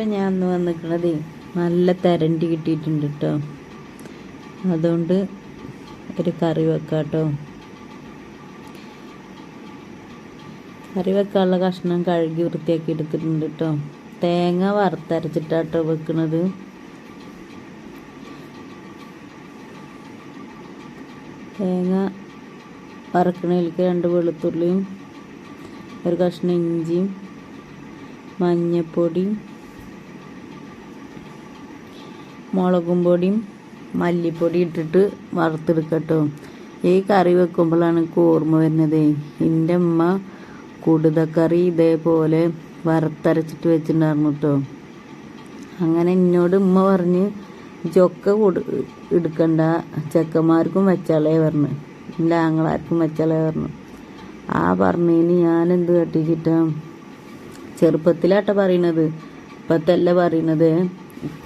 ഇപ്പം ഞാൻ അന്ന് വന്നിരിക്കണതേ നല്ല തരണ്ടി കിട്ടിയിട്ടുണ്ട് കേട്ടോ അതുകൊണ്ട് ഒരു കറി വെക്കാം കേട്ടോ കറി വെക്കാനുള്ള കഷ്ണം കഴുകി വൃത്തിയാക്കി എടുത്തിട്ടുണ്ട് കേട്ടോ തേങ്ങ വറുത്തരച്ചിട്ടാട്ടോ വെക്കുന്നത് തേങ്ങ വറക്കണതിലേക്ക് രണ്ട് വെളുത്തുള്ളിയും ഒരു കഷ്ണം ഇഞ്ചിയും മഞ്ഞപ്പൊടിയും മുളകും പൊടിയും മല്ലിപ്പൊടി ഇട്ടിട്ട് വറുത്തെടുക്കട്ടോ. ഈ കറി വെക്കുമ്പോഴാണ് എനിക്ക് ഓർമ്മ വരുന്നത്. എന്റെ അമ്മ കുടുതക്കറി ഇതേപോലെ വറുത്തരച്ചിട്ട് വെച്ചിട്ടുണ്ടായിരുന്നു കേട്ടോ അങ്ങനെ എന്നോട് ഉമ്മ പറഞ്ഞ് ചൊക്ക കൊടു എടുക്കണ്ട. ചെക്കന്മാർക്കും വെച്ചാളേ പറഞ്ഞു. എന്റെ ആങ്ങളാർക്കും വെച്ചാളേ പറഞ്ഞു. ആ പറഞ്ഞതിന് ഞാൻ എന്ത് കട്ടിച്ചിട്ടാ? ചെറുപ്പത്തിലാട്ട പറയണത്. ഇപ്പത്തല്ല പറയണത്.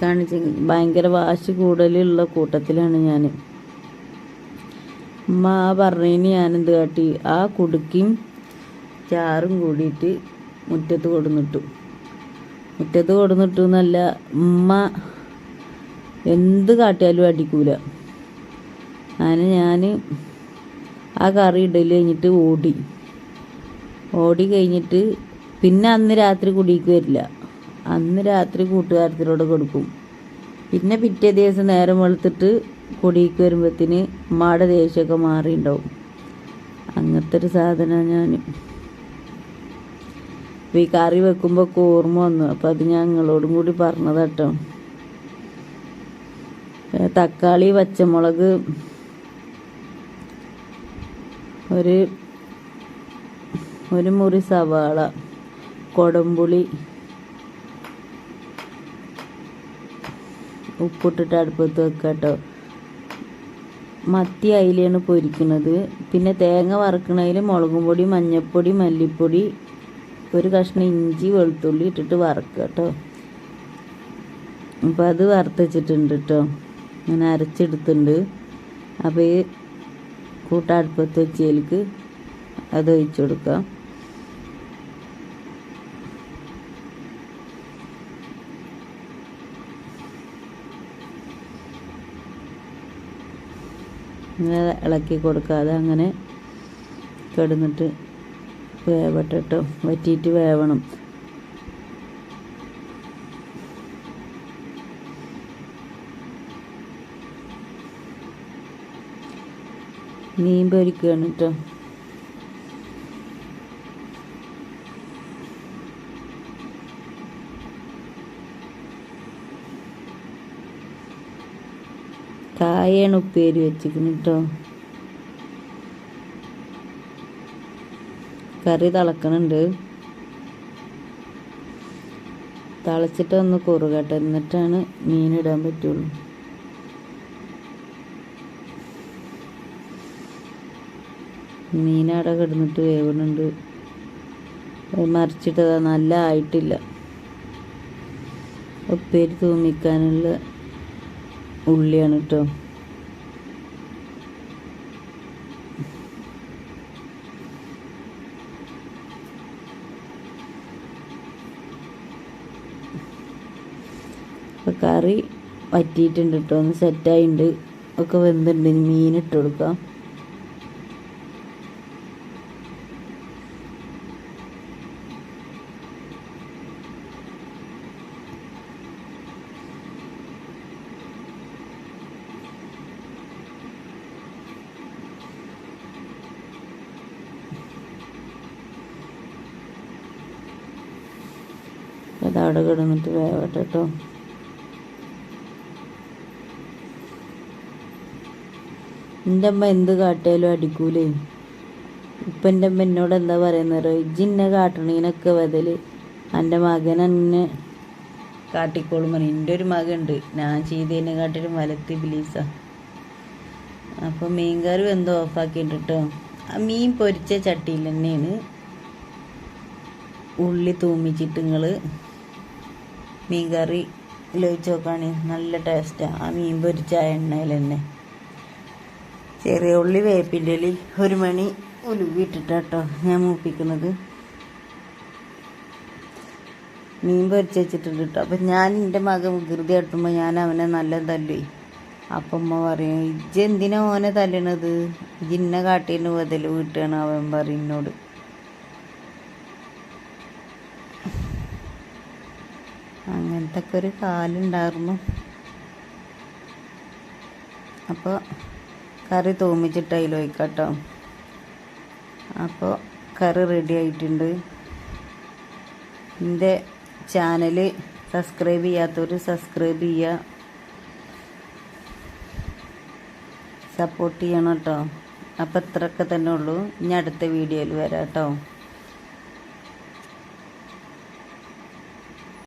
കാണിച്ച് ഭയങ്കര വാശി കൂടുതലുള്ള കൂട്ടത്തിലാണ് ഞാൻ ഉമ്മ ആ പറഞ്ഞതിന് ഞാനെന്ത് കാട്ടി? ആ കുടുക്കിയും ചാറും കൂടിയിട്ട് മുറ്റത്ത് കൊടുന്നിട്ടു. മുറ്റത്ത് കൊടുന്നിട്ടു എന്നല്ല ഉമ്മ എന്ത് കാട്ടിയാലും അടിക്കൂല. അങ്ങനെ ഞാൻ ആ കറി ഇടൽ കഴിഞ്ഞിട്ട് ഓടി. ഓടി കഴിഞ്ഞിട്ട് പിന്നെ അന്ന് രാത്രി കുടിക്ക് വരില്ല. അന്ന് രാത്രി കൂട്ടുകാരത്തിനോട് കൊടുക്കും. പിന്നെ പിറ്റേ ദിവസം നേരം വെളുത്തിട്ട് കൊടിക്ക് വരുമ്പോഴത്തേന് ഉമ്മയുടെ ദേഷ്യമൊക്കെ മാറിയിട്ടുണ്ടാവും. അങ്ങനത്തെ ഒരു സാധനമാണ് ഞാൻ. അപ്പോൾ ഈ കറി വെക്കുമ്പോൾ ഓർമ്മ വന്നു. അപ്പോൾ അത് ഞാൻ നിങ്ങളോടും കൂടി പറഞ്ഞത് കേട്ടോ. തക്കാളി പച്ചമുളക് ഒരു ഒരു മുറി സവാള കൊടമ്പുളി ഉപ്പിട്ടിട്ട് അടുപ്പത്ത് വെക്കുക കേട്ടോ മത്തി അതിലാണ് പൊരിക്കുന്നത് പിന്നെ തേങ്ങ വറക്കണതിൽ മുളകും പൊടി മഞ്ഞൾപ്പൊടി മല്ലിപ്പൊടി ഒരു കഷ്ണം ഇഞ്ചി വെളുത്തുള്ളി ഇട്ടിട്ട് വറക്കുക കേട്ടോ അപ്പോൾ അത് വറുത്തച്ചിട്ടുണ്ട് കേട്ടോ ഞാൻ അരച്ചെടുത്തിട്ടുണ്ട് അപ്പോൾ ഈ കൂട്ടടുപ്പത്ത് വെച്ചതിലേക്ക് അത് ഒഴിച്ചു കൊടുക്കാം ഇങ്ങനെ ഇളക്കി കൊടുക്കാതെ അങ്ങനെ കിടന്നിട്ട് വേവട്ടോ വറ്റിയിട്ട് വേവണം. മീൻ പൊരിക്കുകയാണ് കേട്ടോ കായാണ് ഉപ്പേരി വെച്ചിരിക്കുന്നു കേട്ടോ കറി തിളക്കണുണ്ട്. തിളച്ചിട്ട് ഒന്ന് കുറുകട്ടെ. എന്നിട്ടാണ് മീനിടാൻ പറ്റുള്ളൂ. മീനവിടെ കിടന്നിട്ട് വേവണുണ്ട് മറിച്ചിട്ടതാ. നല്ല ആയിട്ടില്ല. ഉപ്പേരി തൂമിക്കാനുള്ള ഉള്ളിയാണ് കേട്ടോ അപ്പോൾ കറി വറ്റിയിട്ടുണ്ട് കേട്ടോ ഒന്ന് സെറ്റായിട്ടുണ്ട് ഒക്കെ വെന്തിട്ടുണ്ട്. ഇനി മീനിട്ട് കൊടുക്കാം. അതവിടെ കിടന്നിട്ട് വേവട്ടെ കേട്ടോ എന്റെ അമ്മ എന്ത് കാട്ടിയാലും അടിക്കൂലേ. ഇപ്പം എന്റെ അമ്മ എന്നോട് എന്താ പറയുന്നത് ഇജ്ജിന്നെ കാട്ടണീനൊക്കെ വതൽ എന്റെ മകൻ എന്നെ കാട്ടിക്കോളും പറയും. എന്റെ ഒരു മകനുണ്ട് ഞാൻ ചെയ്തതിനെ കാട്ടിലും വലത്തി ബിലീസാ അപ്പം മീൻകറി എന്തോ ഓഫാക്കിയിട്ട് കേട്ടോ ആ മീൻ പൊരിച്ച ചട്ടിയിൽ തന്നെയാണ് ഉള്ളി തൂമിച്ചിട്ട് നിങ്ങൾ മീൻ കറി ലോചിച്ച് നോക്കുകയാണെങ്കിൽ നല്ല ടേസ്റ്റാണ് ആ മീൻ പൊരിച്ച എണ്ണയിൽ തന്നെ. ചെറിയ ഉള്ളി വേപ്പിന്റെ ഇലി ഒരു മണി ഉലുവിട്ടിട്ടാട്ടോ ഞാൻ മൂപ്പിക്കുന്നത്. മീൻ പൊരിച്ച് വെച്ചിട്ടുണ്ട് കേട്ടോ അപ്പം ഞാൻ എന്റെ മകൻ വികൃതി കാട്ടുമ്പോൾ ഞാൻ അവനെ നല്ല തല്ലി അപ്പം അമ്മ പറയും ഇജ്ജ് എന്തിനാ ഓനെ തല്ലണത്? ഇജ്ജിന്നെ കാട്ടിന് ബദൽ വീട്ടുകയാണ് അവൻ പറയും അങ്ങനത്തെ ഒക്കെ ഒരു കാലുണ്ടായിരുന്നു. അപ്പോൾ കറി തോമിച്ചിട്ട് അതിൽ ഒഴിക്കട്ടോ. അപ്പോൾ കറി റെഡി ആയിട്ടുണ്ട്. എന്റെ ചാനൽ സബ്സ്ക്രൈബ് ചെയ്യാത്തവർ സബ്സ്ക്രൈബ് ചെയ്യുക സപ്പോർട്ട് ചെയ്യണം കേട്ടോ അപ്പോൾ ഇത്രയൊക്കെ തന്നെ ഉള്ളൂ. ഇനി അടുത്ത വീഡിയോയിൽ വരാം കേട്ടോ